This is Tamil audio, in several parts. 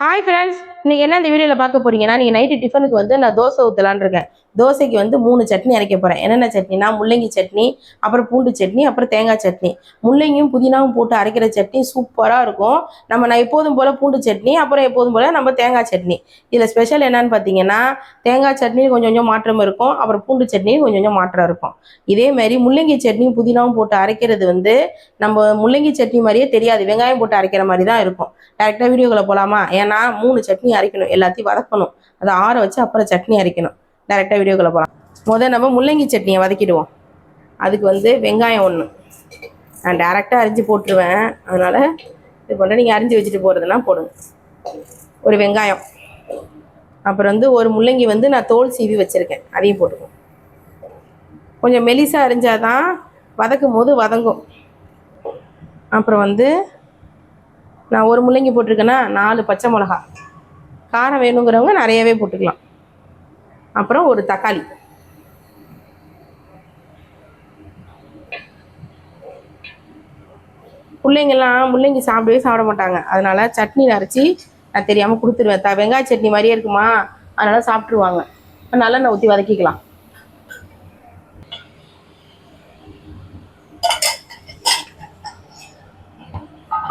ஹாய் ஃப்ரெண்ட்ஸ் இன்னைக்கு என்ன இந்த வீடியோவில் பார்க்க போறீங்கன்னா நீங்கள் நைட்டு டிஃபனுக்கு வந்து நான் தோசை ஊற்றலான்னு இருக்கேன். தோசைக்கு வந்து மூணு சட்னி அரைக்க போகிறேன் என்னென்ன சட்னினா முள்ளங்கி சட்னி அப்புறம் பூண்டு சட்னி அப்புறம் தேங்காய் சட்னி. முள்ளங்கியும் புதினாவும் போட்டு அரைக்கிற சட்னி சூப்பராக இருக்கும். நம்ம நான் எப்போதும் போல் பூண்டு சட்னி அப்புறம் எப்போதும் போல் நம்ம தேங்காய் சட்னி. இதில் ஸ்பெஷல் என்னன்னு பார்த்தீங்கன்னா தேங்காய் சட்னி கொஞ்சம் கொஞ்சம் மாற்றம் இருக்கும். அப்புறம் பூண்டு சட்னி கொஞ்சம் கொஞ்சம் மாற்றம் இருக்கும். இதேமாரி முள்ளங்கி சட்னியும் புதினாவும் போட்டு அரைக்கிறது வந்து நம்ம முள்ளங்கி சட்னி மாதிரியே தெரியாது. வெங்காயம் போட்டு அரைக்கிற மாதிரி தான் இருக்கும் டேரெக்டாக வீடியோக்குள்ள போகலாமா ஏன்னா மூணு சட்னி அரைக்கணும். எல்லாத்தையும் வதக்கணும். அதை ஆற வச்சு அப்புறம் சட்னி அரைக்கணும். டேரெக்டாக வீடியோக்குள்ளே போகலாம் முதல் நம்ம முள்ளங்கி சட்னியை வதக்கிடுவோம். அதுக்கு வந்து வெங்காயம் ஒன்று நான் டேரெக்டாக அரிஞ்சு போட்டுருவேன். அதனால் இது பண்ண நீங்கள் அரிஞ்சு வச்சுட்டு போகிறதுனா போடுங்க. ஒரு வெங்காயம். அப்புறம் வந்து ஒரு முள்ளங்கி வந்து நான் தோல் சீவி வச்சுருக்கேன். அதையும் போட்டுக்குவோம் கொஞ்சம் மெலிசாக அரிஞ்சாதான் வதக்கும் போது வதங்கும். அப்புறம் வந்து நான் ஒரு முள்ளங்கி போட்டிருக்கேன்னா நாலு பச்சை மிளகா காரம் வேணுங்கிறவங்க நிறையவே போட்டுக்கலாம். அப்புறம் ஒரு தக்காளி. பிள்ளைங்கள்லாம் முள்ளங்கி சாப்பிடவே சாப்பிட மாட்டாங்க. அதனால சட்னி நரைச்சி நான் தெரியாமல் கொடுத்துருவேன். த வெங்காய சட்னி மாதிரியே இருக்குமா? அதனால சாப்பிட்ருவாங்க நல்லெண்ணெய் ஊற்றி வதக்கிக்கலாம்.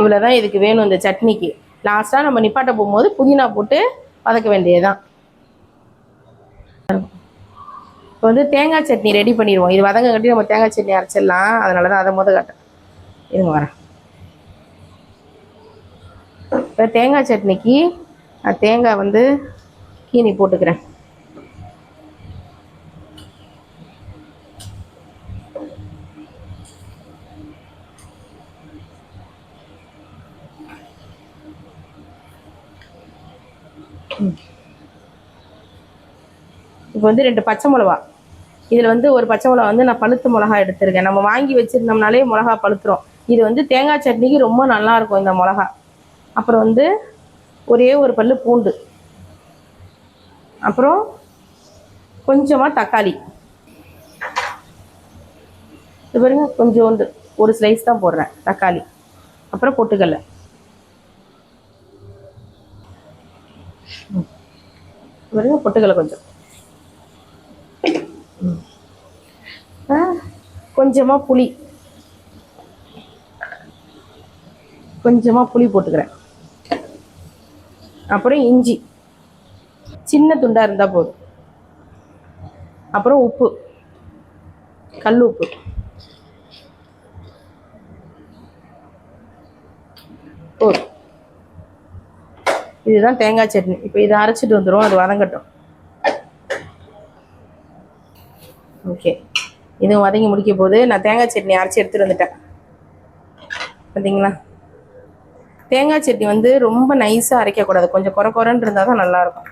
இவ்வளோ தான் இதுக்கு வேணும் இந்த சட்னிக்கு. லாஸ்ட்டாக நம்ம நிப்பாட்ட போகும்போது புதினா போட்டு வதக்க வேண்டியதுதான். இப்போ வந்து தேங்காய் சட்னி ரெடி பண்ணிடுவோம் இது வதங்க கட்டி நம்ம தேங்காய் சட்னி அரைச்சிடலாம். அதனால தான் அதை முத காட்டேன் இருங்க வரேன். இப்போ தேங்காய் சட்னிக்கு நான் தேங்காய் வந்து கீனி போட்டுக்கிறேன். இப்போ வந்து ரெண்டு பச்சை மிளகா. இதில் வந்து ஒரு பச்சை மிளகா வந்து நான் பழுத்த மிளகா எடுத்திருக்கேன். நம்ம வாங்கி வச்சுருந்தோம்னாலே மிளகா பழுத்துரும். இது வந்து தேங்காய் சட்னிக்கு ரொம்ப நல்லா இருக்கும் இந்த மிளகா. அப்புறம் வந்து ஒரே ஒரு பல் பூண்டு. அப்புறம் கொஞ்சமாக தக்காளி. இது பாருங்க கொஞ்சோண்டு ஒரு ஸ்லைஸ் தான் போடுறேன் தக்காளி. அப்புறம் பொட்டுக்கடலை. பாருங்க பொட்டுக்கடலை கொஞ்சம். கொஞ்சமாக புளி. கொஞ்சமாக புளி போட்டுக்கிறேன். அப்புறம் இஞ்சி. சின்ன துண்டாக இருந்தால் போதும். அப்புறம் உப்பு. கல் உப்பு. போதும். இதுதான் தேங்காய் சட்னி. இப்போ இதை அரைச்சிட்டு வந்துடும் அது வதங்கட்டும். ஓகே. இதுவும் வதங்கி முடிக்க போது நான் தேங்காய் சட்னி அரைச்சி எடுத்துகிட்டு வந்துட்டேன். பார்த்தீங்களா தேங்காய் சட்னி வந்து ரொம்ப நைஸாக அரைக்கக்கூடாது கொஞ்சம் குறை குறைன்னு இருந்தால் தான் நல்லாயிருக்கும்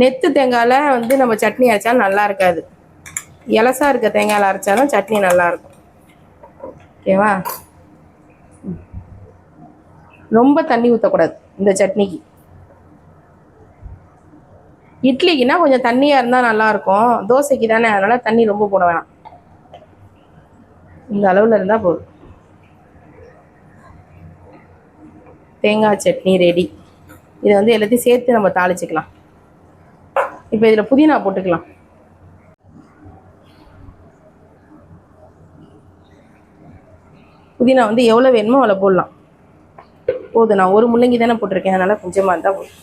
நெத்து தேங்காயில் வந்து நம்ம சட்னி அரைச்சாலும் நல்லா இருக்காது. இலசாக இருக்க தேங்காயில் அரைச்சாலும் சட்னி நல்லாயிருக்கும் ஓகேவா ரொம்ப தண்ணி ஊற்றக்கூடாது இந்த சட்னிக்கு. இட்லிக்குன்னா கொஞ்சம் தண்ணியாக இருந்தால் நல்லாயிருக்கும். தோசைக்கு தானே அதனால் தண்ணி ரொம்ப போட வேணாம். இந்த அளவில் இருந்தால் போதும். தேங்காய் சட்னி ரெடி இதை வந்து எல்லாத்தையும் சேர்த்து நம்ம தாளிச்சிக்கலாம். இப்போ இதில் புதினா போட்டுக்கலாம். புதினா வந்து எவ்வளோ வேணுமோ அவ்வளோ போடலாம். போதும் நான் ஒரு முள்ளங்கி தானே போட்டிருக்கேன். அதனால் கொஞ்சமாக இருந்தால் போதும்.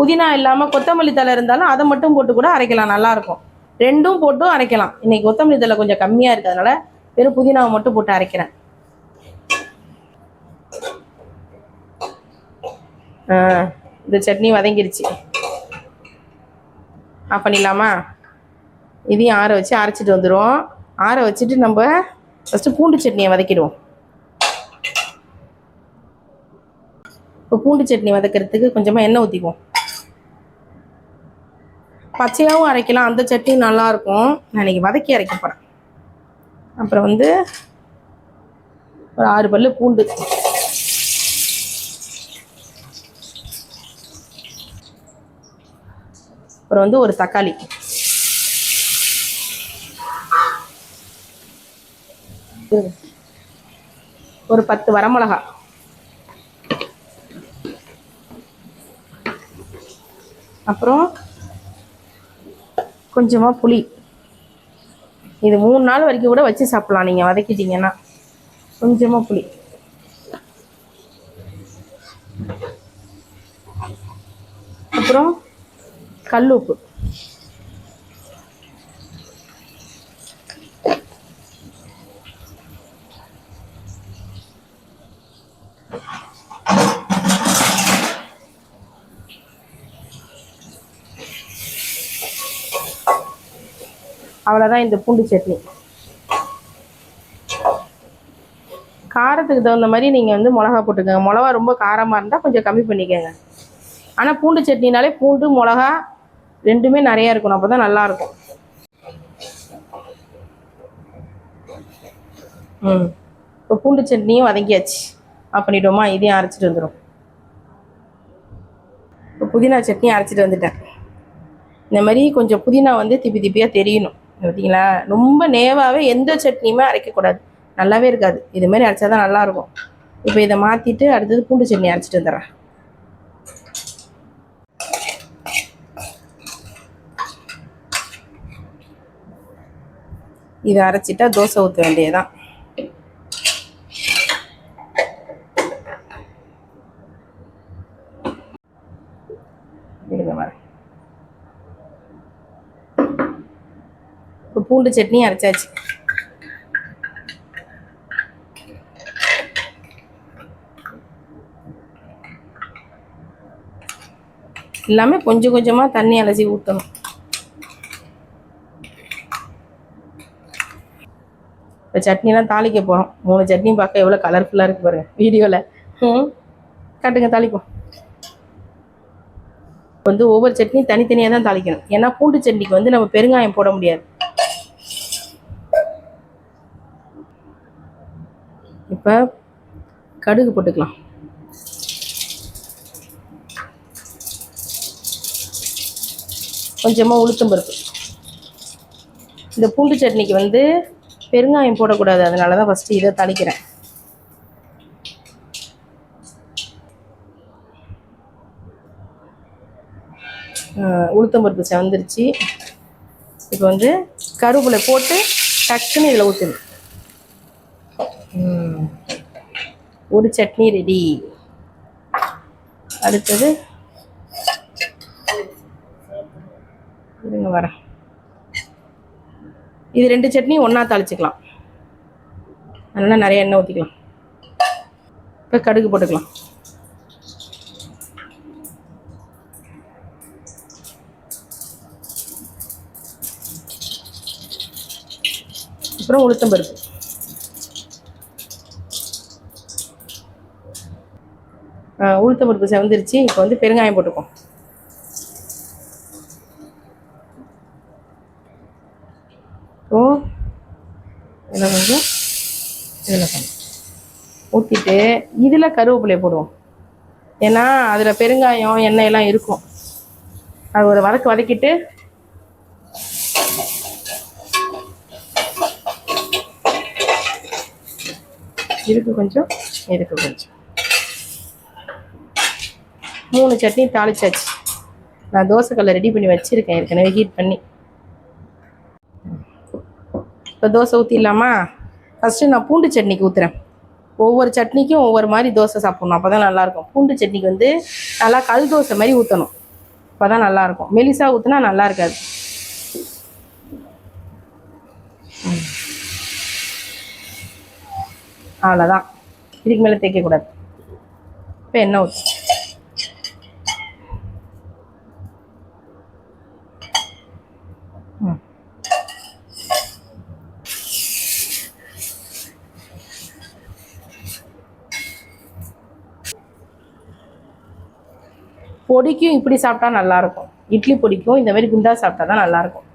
புதினா இல்லாமல் கொத்தமல்லி தழை இருந்தாலும் அதை மட்டும் போட்டு கூட அரைக்கலாம். நல்லாயிருக்கும் ரெண்டும் போட்டும் அரைக்கலாம். இன்றைக்கி கொத்தமல்லி தழை கொஞ்சம் கம்மியாக இருக்கிறதுனால வெறும் புதினாவை மட்டும் போட்டு அரைக்கிறேன். ஆ, இந்த சட்னி வதங்கிருச்சு. ஆஃப் பண்ணிடலாமா? இதையும் ஆற வச்சு அரைச்சிட்டு வந்துடும் ஆற வச்சுட்டு நம்ம ஃபஸ்ட்டு பூண்டு சட்னியை வதக்கிடுவோம். இப்போ பூண்டு சட்னி வதக்கிறதுக்கு கொஞ்சமாக எண்ணெய் ஊற்றிக்குவோம் பச்சையாகவும் அரைக்கலாம். அந்த சட்னி நல்லாயிருக்கும் நான் இன்றைக்கி வதக்கி அரைக்க போகிறேன் அப்புறம் வந்து ஒரு ஆறு பல் பூண்டு. அப்புறம் வந்து ஒரு தக்காளி. ஒரு பத்து வரமிளகா. அப்புறம் கொஞ்சமாக புளி. இது மூணு நாள் வரைக்கும் கூட வச்சு சாப்பிட்லாம். நீங்கள் வதக்கிட்டீங்கன்னா கொஞ்சமாக புளி. அப்புறம் கல் உப்பு அவ்வளோதான் இந்த பூண்டு சட்னி. காரத்துக்கு தகுந்த மாதிரி நீங்கள் வந்து மிளகா போட்டுக்கோங்க. மிளகா ரொம்ப காரமாக இருந்தால் கொஞ்சம் கம்மி பண்ணிக்கோங்க. ஆனால் பூண்டு சட்னினாலே பூண்டு மிளகா ரெண்டுமே நிறையா இருக்கணும். அப்போ தான் நல்லாயிருக்கும் ம். இப்போ பூண்டு சட்னியும் வதங்கியாச்சு. ஆஃப் இதையும் அரைச்சிட்டு வந்துடும் இப்போ புதினா சட்னி அரைச்சிட்டு வந்துட்டேன். இந்த மாதிரி கொஞ்சம் புதினா வந்து திப்பி திப்பியாக தெரியணும். பார்த்தீங்களா ரொம்ப நேவாகவே எந்த சட்னியுமே அரைக்கக்கூடாது. நல்லாவே இருக்காது. இது மாதிரி அரைச்சா தான் நல்லாயிருக்கும் இப்போ இதை மாற்றிட்டு அடுத்தது பூண்டு சட்னி அரைச்சிட்டு வந்துடுறேன். இதை அரைச்சிட்டா தோசை ஊற்ற வேண்டியதுதான் இருங்க வரேன் இப்போ பூண்டு சட்னி அரைச்சாச்சு. எல்லாமே கொஞ்சம் கொஞ்சமாக தண்ணி அலசி ஊற்றணும் இப்போ சட்னிலாம் தாளிக்க போகிறோம் மூணு சட்னி பார்க்க எவ்வளோ கலர்ஃபுல்லாக இருக்கு பாருங்க வீடியோவில் ம் காட்டுங்க தாளிப்போம். வந்து ஒவ்வொரு சட்னி தனித்தனியாக தான் தாளிக்கணும். ஏன்னா பூண்டு சட்னிக்கு வந்து நம்ம பெருங்காயம் போட முடியாது. இப்போ கடுகு போட்டுக்கலாம். கொஞ்சமாக உளுத்தம் பருப்பு. இந்த பூண்டு சட்னிக்கு வந்து பெருங்காயம் போடக்கூடாது. அதனால தான் ஃபஸ்ட்டு இதை தாளிக்கிறேன். உளுத்தம் பருப்பு செவந்துருச்சு. இப்போ வந்து கருவேப்பிலை போட்டு டக்குன்னு இதில் ஊற்றணும் ஒரு சட்னி ரெடி அடுத்தது இருங்க வரேன். இது ரெண்டு சட்னி ஒன்றா தாளிச்சுக்கலாம். அதனால் நிறைய எண்ணெய் ஊற்றிக்கலாம் இப்போ கடுகு போட்டுக்கலாம். அப்புறம் உளுத்தம்பருப்பு. உளுத்த பருப்பு செவந்துருச்சு. இப்போ வந்து பெருங்காயம் போட்டுக்குவோம் ஓ இதில் கொஞ்சம் இதில் கொஞ்சம் ஊற்றிட்டு இதில் கருவேப்பிலையை போடுவோம். ஏன்னா அதில் பெருங்காயம் எண்ணெய் எல்லாம் இருக்கும். அது ஒரு வதக்கு வதக்கிட்டு இதுக்கு கொஞ்சம் இதுக்கு கொஞ்சம். மூணு சட்னி தாளிச்சாச்சு. நான் தோசைக்கல்லை ரெடி பண்ணி வச்சுருக்கேன். ஏற்கனவே ஹீட் பண்ணி. இப்போ தோசை ஊற்றிடலாமா ஃபஸ்ட்டு நான் பூண்டு சட்னிக்கு ஊற்றுறேன் ஒவ்வொரு சட்னிக்கும் ஒவ்வொரு மாதிரி தோசை சாப்பிட்ணும். அப்போ தான் நல்லாயிருக்கும். பூண்டு சட்னிக்கு வந்து நல்லா கல் தோசை மாதிரி ஊற்றணும் அப்போ தான் நல்லாயிருக்கும். மெலிசா ஊற்றினா நல்லா இருக்காது. அவ்வளோதான் இதுக்கு மேலே தேய்க்கக்கூடாது. இப்போ எண்ணெய் ஊற்று பொடிக்கும் இப்படி சாப்பிட்டா நல்லாயிருக்கும். இட்லி பொடிக்கும் இந்த மாதிரி குண்டா சாப்பிட்டா தான் நல்லாயிருக்கும்.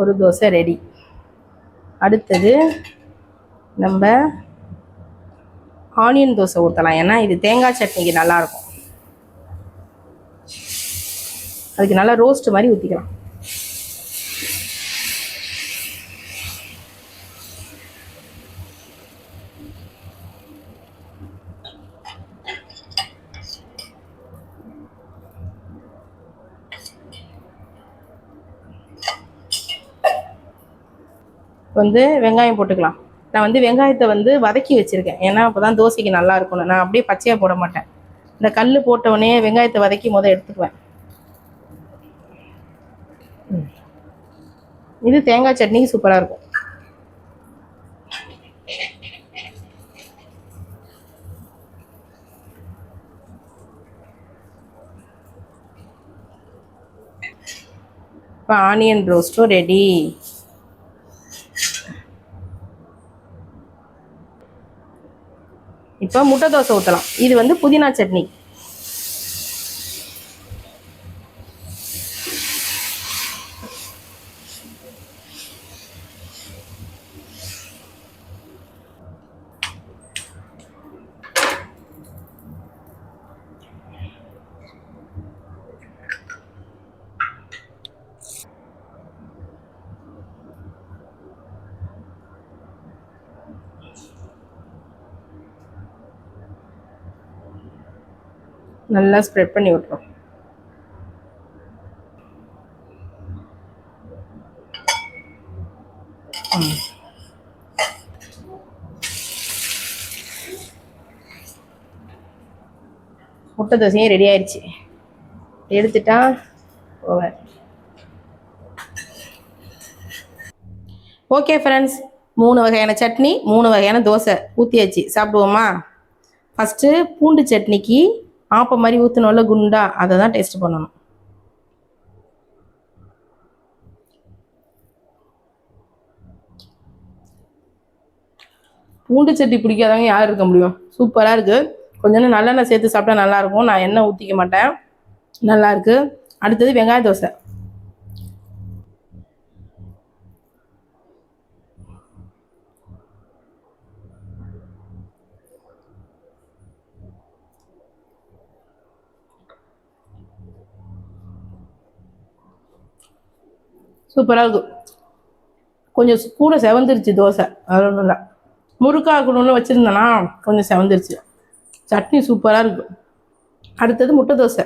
ஒரு தோசை ரெடி. அடுத்தது நம்ம ஆனியன் தோசை ஊற்றலாம் ஏன்னா இது தேங்காய் சட்னிக்கு நல்லாயிருக்கும். அதுக்கு நல்லா ரோஸ்ட் மாதிரி ஊற்றிக்கலாம் வந்து வெங்காயம் போட்டுக்கலாம். நான் வந்து வெங்காயத்தை வந்து வதக்கி வச்சுருக்கேன். ஏன்னா அப்போ தான் தோசைக்கு நல்லா இருக்கணும் நான் அப்படியே பச்சையாக போட மாட்டேன். இந்த கல் போட்ட உடனே வெங்காயத்தை வதக்கி முத எடுத்துக்குவேன். இது தேங்காய் சட்னிக்கு சூப்பராக இருக்கும். இப்போ ஆனியன் ரோஸ்ட்டும் ரெடி இப்போ முட்டை தோசை ஊற்றலாம் இது வந்து புதினா சட்னி. நல்லா ஸ்ப்ரெட் பண்ணி விட்றோம் முட்டை தோசையும் ரெடி ஆயிடுச்சு. எடுத்துட்டா ஓவர் ஓகே ஃப்ரெண்ட்ஸ் மூணு வகையான சட்னி மூணு வகையான தோசை. ஊற்றியாச்சு சாப்பிடுவோமா? ஃபஸ்ட்டு பூண்டு சட்னிக்கு ஆப்பம் மாதிரி ஊற்றினோம்ல குண்டா அதை தான் டேஸ்ட் பண்ணணும். பூண்டு சட்டி பிடிக்காதவங்க யார் இருக்க முடியும்? சூப்பராக இருக்குது கொஞ்சோண்டு நல்லெண்ணெய் சேர்த்து சாப்பிட்டா நல்லாயிருக்கும் நான் எண்ணெய் ஊற்றிக்க மாட்டேன். நல்லாயிருக்கு அடுத்தது வெங்காய தோசை. சூப்பராக இருக்கும் கொஞ்சம் கூட செவந்துருச்சு தோசை. அது ஒன்றும் இல்லை. முறுக்காக்கணும்னு வச்சுருந்தேன்னா கொஞ்சம் செவந்துருச்சு. சட்னி சூப்பராக இருக்கும் அடுத்தது முட்டை தோசை.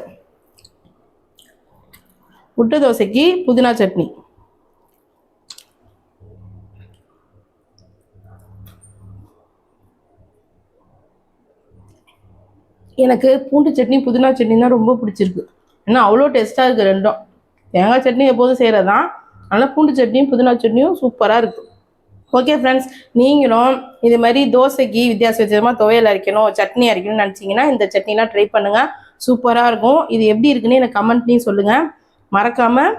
முட்டை தோசைக்கு புதினா சட்னி. எனக்கு பூண்டு சட்னி புதினா சட்னி தான் ரொம்ப பிடிச்சிருக்கு. ஏன்னா அவ்வளோ டேஸ்ட்டாக இருக்குது ரெண்டும். தேங்காய் சட்னி எப்போதும் செய்கிறது தான் ஆனால் பூண்டு சட்னியும் புதினா சட்னியும் சூப்பராக இருக்குது ஓகே ஃப்ரெண்ட்ஸ் நீங்களும் இது மாதிரி தோசைக்கு வித்தியாச வித்தியாசமாக துவையல் அரைக்கணும் சட்னி அரைக்கணும்னு நினச்சிங்கன்னா இந்த சட்னிலாம் ட்ரை பண்ணுங்கள் சூப்பராக இருக்கும். இது எப்படி இருக்குன்னு எனக்கு கமெண்ட்லேயும் சொல்லுங்கள் மறக்காமல்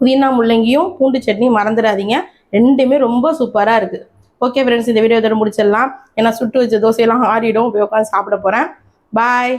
புதினா முள்ளங்கியும் பூண்டு சட்னி மறந்துடாதீங்க. ரெண்டுமே ரொம்ப சூப்பராக இருக்குது ஓகே ஃப்ரெண்ட்ஸ் இந்த வீடியோ இதோட முடிச்சிடலாம். ஏன்னா சுட்டு வச்ச தோசையெல்லாம் ஆறிடும். போய் உட்காந்து சாப்பிட போகிறேன் பாய்